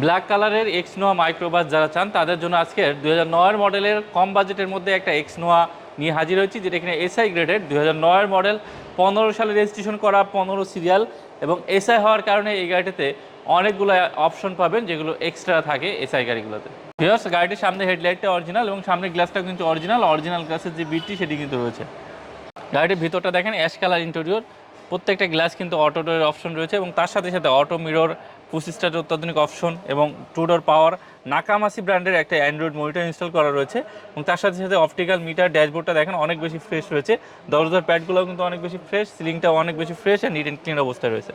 Black কালারের x নোয়া microbus যারা চান, তাদের জন্য আজকে দুই হাজার মডেলের কম বাজেটের মধ্যে একটা এক্স নোয়া নিয়ে হাজির হয়েছি, যেটা এখানে এসআই গ্রেডের দুই হাজার মডেল, পনেরো সালে রেজিস্ট্রেশন করা পনেরো সিরিয়াল এবং এসআই হওয়ার কারণে এই গাড়িটাতে অনেকগুলো অপশন পাবেন, যেগুলো এক্সট্রা থাকে এসআই গাড়িগুলোতে। ভিউয়ার্স গাড়িটির সামনে হেডলাইটটা অরিজিনাল এবং সামনের গ্লাসটাও কিন্তু অরিজিনাল অরিজিনাল গ্লাসের যে বিটটি সেটি কিন্তু রয়েছে। গাড়িটির ভিতরটা দেখেন অ্যাশ কালার ইন্টেরিয়র প্রত্যেকটা গ্লাস কিন্তু অটো ডোরের অপশন রয়েছে এবং তার সাথে সাথে অটো মিরর পুসিস্টার অত্যাধুনিক অপশন এবং টু ডোর পাওয়ার নাকামাসি ব্র্যান্ডের একটা অ্যান্ড্রয়েড মনিটর ইনস্টল করা রয়েছে এবং তার সাথে সাথে অপটিক্যাল মিটার ড্যাশবোর্ডটা দেখেন অনেক বেশি ফ্রেশ রয়েছে। দরজার প্যাডগুলোও কিন্তু অনেক বেশি ফ্রেশ সিলিংটাও অনেক বেশি fresh and neat and clean অবস্থায় রয়েছে।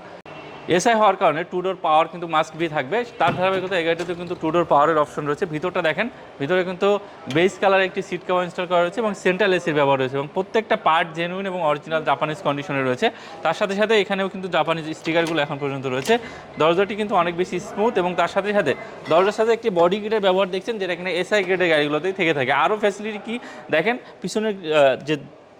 এসআই হওয়ার কারণে টু ডোর পাওয়ার কিন্তু মাস্ট বি থাকবে। তার ধারাবাহিকতা এই কিন্তু টু ডোর পাওয়ারের অপশন রয়েছে। ভিতরটা দেখেন, ভিতরে কিন্তু বেস কালার একটি সিট কভার ইনস্টল করা রয়েছে এবং সেন্ট্রাল এসির ব্যবহার রয়েছে এবং প্রত্যেকটা পার্ট জেনুইন এবং অরিজিনাল জাপানিজ কন্ডিশনে রয়েছে। তার সাথে সাথে এখানেও কিন্তু জাপানিজ স্টিকারগুলো এখন পর্যন্ত রয়েছে। দরজাটি কিন্তু অনেক বেশি স্মুথ এবং তার সাথে সাথে দরজার সাথে একটি বডি গ্রেডের ব্যবহার দেখছেন, যেটা এখানে এসআই গ্রেডের গাড়িগুলোতেই থেকে থাকে। আরও ফ্যাসিলিটি কি? দেখেন, পিছনের যে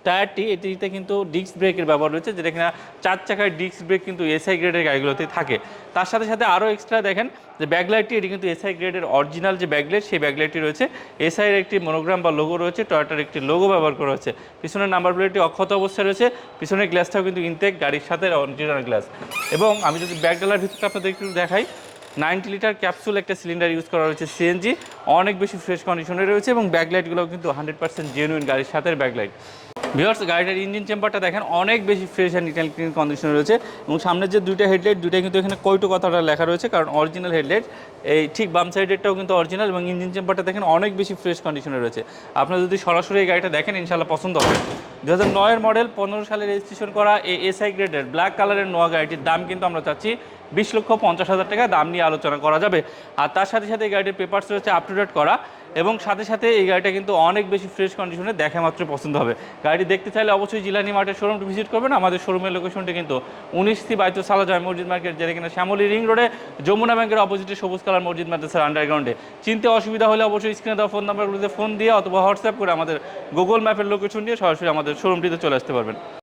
টায়ারটি এটিতে কিন্তু ডিস্ক ব্রেকের ব্যবহার রয়েছে, যেটা কিনা চার চাকার ডিস্ক ব্রেক কিন্তু এসআই গ্রেডের গাড়িগুলোতে থাকে। তার সাথে সাথে আরও এক্সট্রা দেখেন, যে ব্যাকলাইটটি এটি কিন্তু এসআই গ্রেডের অরিজিনাল যে ব্যাকলাইট সেই ব্যাকলাইটটি রয়েছে। এসআইয়ের একটি মনোগ্রাম বা লোগো রয়েছে টয়টার একটি লোগো ব্যবহার করা হয়েছে। পিছনের নাম্বার প্লেটটি অক্ষত অবস্থায় রয়েছে, পিছনের গ্লাসটাও কিন্তু ইনটেক গাড়ির সাথে অরিজিনাল গ্লাস এবং আমি যদি ব্যাক ডালার ভিতরটা আপনাদের একটু দেখাই নাইনটি লিটার ক্যাপসুল একটা সিলিন্ডার ইউজ করা রয়েছে সিএনজি অনেক বেশি ফ্রেশ কন্ডিশনে রয়েছে এবং ব্যাকলাইটগুলোও কিন্তু হান্ড্রেড পার্সেন্ট জেনুইন গাড়ির সাথে ব্যাকলাইট ভিওর্স গাড়িটার ইঞ্জিন চেম্বারটা দেখেন, অনেক বেশি ফ্রেশ অ্যান্ড ইটাল ক্লিন কন্ডিশন রয়েছে এবং সামনের যে দুইটা হেডলাইট দুইটা কিন্তু এখানে কয়টু কথাটা লেখা রয়েছে, কারণ অরিজিনাল হেডলাইট এই ঠিক বাম সাইডেরটাও কিন্তু অরিজিনাল এবং ইঞ্জিন চেম্বারটা দেখেন অনেক বেশি ফ্রেশ কন্ডিশনে রয়েছে। আপনারা যদি সরাসরি এই গাড়িটা দেখেন ইনশাল্লাহ পছন্দ হবে। দু হাজার নয়ের মডেল, পনেরো সালে রেজিস্ট্রেশন করা এই এসআই গ্রেডের ব্ল্যাক কালারের নোয়া গাড়িটির দাম কিন্তু আমরা চাচ্ছি বিশ লক্ষ পঞ্চাশ হাজার টাকা, দাম নিয়ে আলোচনা করা যাবে। আর তার সাথে সাথে এই গাড়িটির পেপার্স রয়েছে আপ টু ডেট করা এবং সাথে সাথে এই গাড়িটা কিন্তু অনেক বেশি ফ্রেশ কন্ডিশনে দেখা মাত্র পছন্দ হবে। গাড়িটি দেখতে চাইলে অবশ্যই জিলানি মার্টের শোরুমটি ভিজিট করবেন। আমাদের শোরুমের লোকেশনটি কিন্তু উনিশ সি বাইতু সালা জয় মসজিদ মার্কেট, যেটা কিনা শ্যামলী রিং রোডে, যমুনা ব্যাংকের অপোজিটে সবুজ কালার মসজিদ মাদ্রাসার আন্ডারগ্রাউন্ডে চিনতে অসুবিধা হলে অবশ্যই স্ক্রিনে দেওয়া ফোন নাম্বারগুলোতে ফোন দিয়ে অথবা হোয়াটসঅ্যাপ করে আমাদের গুগল ম্যাপের লোকেশন দিয়ে সরাসরি আমাদের শোরুমটিতে চলে আসতে পারবেন।